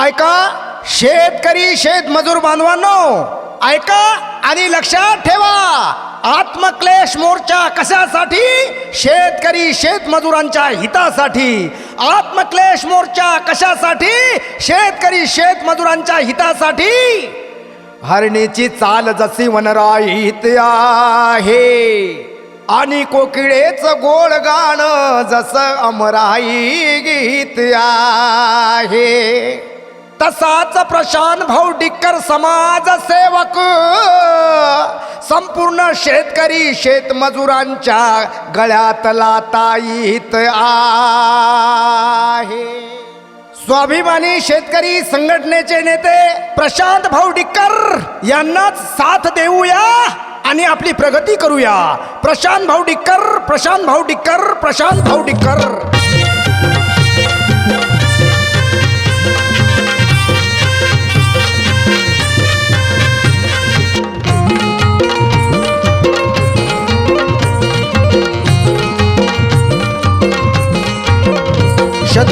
ऐका शेतकरी शेतमजूर बांधवांनो ऐका आणि लक्षात ठेवा आत्मक्लेश मोर्चा कशासाठी? शेतकरी शेतमजुरांच्या हितासाठी. आत्मक्लेश मोर्चा कशासाठी? शेतकरी शेतमजुरांच्या हितासाठी. हरणीची चाल जशी वनराईत आहे आणि कोकिळेच गोड गाणं जसं अमराई गीत आहे. तसाच प्रशांत भाऊ डिक्कर समाज सेवक. संपूर्ण शेतकरी शेतमजुरांच्या गळ्यातला ताईत आहे. स्वाभिमानी शेतकरी संघटनेचे नेते प्रशांत भाऊ डिक्कर यांनाच साथ देऊया आणि आपली प्रगती करूया. प्रशांत भाऊ डिक्कर प्रशांत भाऊ डिक्कर प्रशांत भाऊ डिक्कर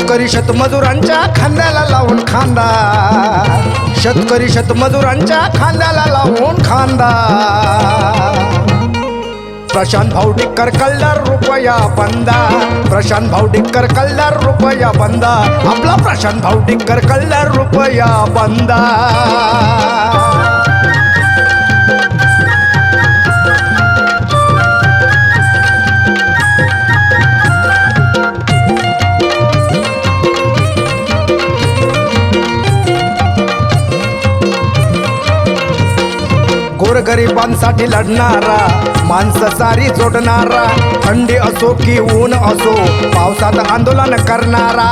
शेतकरी शेतमजुरांच्या खांद्याला लावून खांदा. शेतकरी शेतमजुरांच्या खांद्याला लावून खांदा. प्रशांत भाऊ डिक्कर कल्लर रुपया बंदा. प्रशांत भाऊ डिक्कर कल्लर रुपया बंदा. आपला प्रशांत भाऊ डिक्कर कल्लर रुपया बंदा. गोरगरिबांसाठी लढणारा माणसं सारी जोडणारा थंडी असो की ऊन असो पावसात आंदोलन करणारा.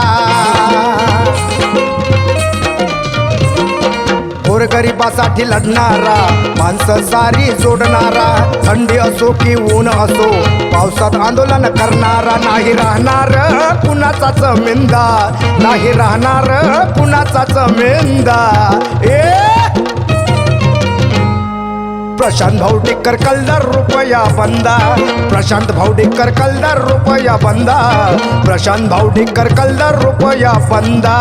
गोरगरिबासाठी लढणारा माणसं सारी जोडणारा थंडी असो की ऊन असो पावसात आंदोलन करणारा नाही राहणार कुणाचा मेंदा नाही राहणार कुणाचा मेंदा ए! प्रशांत भाऊ डिक्कर कलदार रुपया बंदा। प्रशांत भाऊ डिक्कर कलदार रुपया बंदा। प्रशांत भाऊ डिक्कर कलदार रुपया बंदा।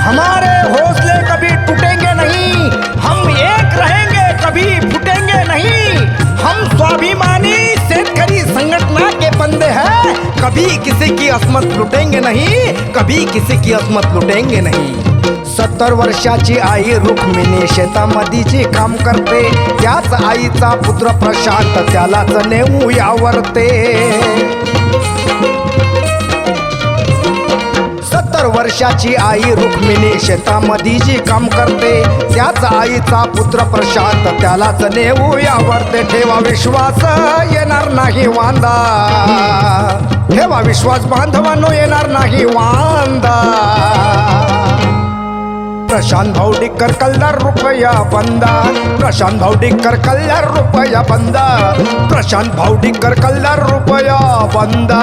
हमारे हौसले कभी टूटेंगे नहीं, हम एक रहेंगे कभी फूटेंगे नहीं। हम स्वाभिमानी शेतकरी संगठना के बंदे हैं, कभी किसी की असमत लुटेंगे नहीं, कभी किसी की असमत लुटेंगे नहीं। सत्तर वर्षाची आई रुक्मिणी शेतामध्ये काम करते. त्याच आईचा पुत्र प्रशांत त्यालाच नेऊ यावरते. सत्तर वर्षाची आई रुक्मिणी शेतामध्ये जी काम करते. त्याच आईचा पुत्र प्रशांत त्यालाच नेऊ यावरते. ठेवा विश्वास येणार नाही वांदा. ठेवा विश्वास बांधवांनो येणार नाही वांदा. प्रशांत भाऊ डिक्कर कल्लार रुपया बंदा प्रशांत भाऊ डिक्कर कल्लार रुपया बंदा प्रशांत भाऊ डिक्कर कल्लार रुपया बंदा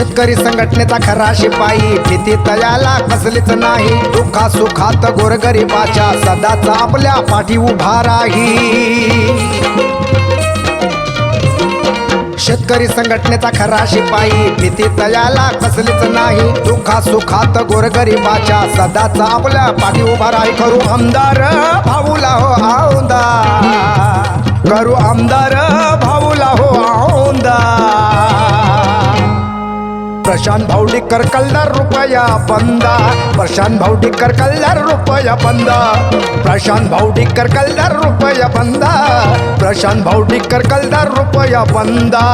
शेतकरी संघटनेचा खरा शिपाई. भीती तयाला कसलीच नाही. दुःखा सुखात गोरगरीबाच्या सदाचा आपल्या पाठी उभा राही. शेतकरी संघटनेचा खरा शिपाई. भीती तयाला कसलीच नाही. दुःखा सुखात गोरगरीबाच्या सदाचा आपल्या पाठी उभा राही. करू आमदार भाऊला हो आमदार. करू आमदार प्रशांत भावडीकर डिक्कर कल्लार रुपया बंदा. प्रशांत भावडीकर डिक्कर कल्लार रुपया बंदा. प्रशांत भावडीकर डिक्कर कल्लार रुपया बंदा. प्रशांत भावडीकर डिक्कर कल्लार रुपया बंदा.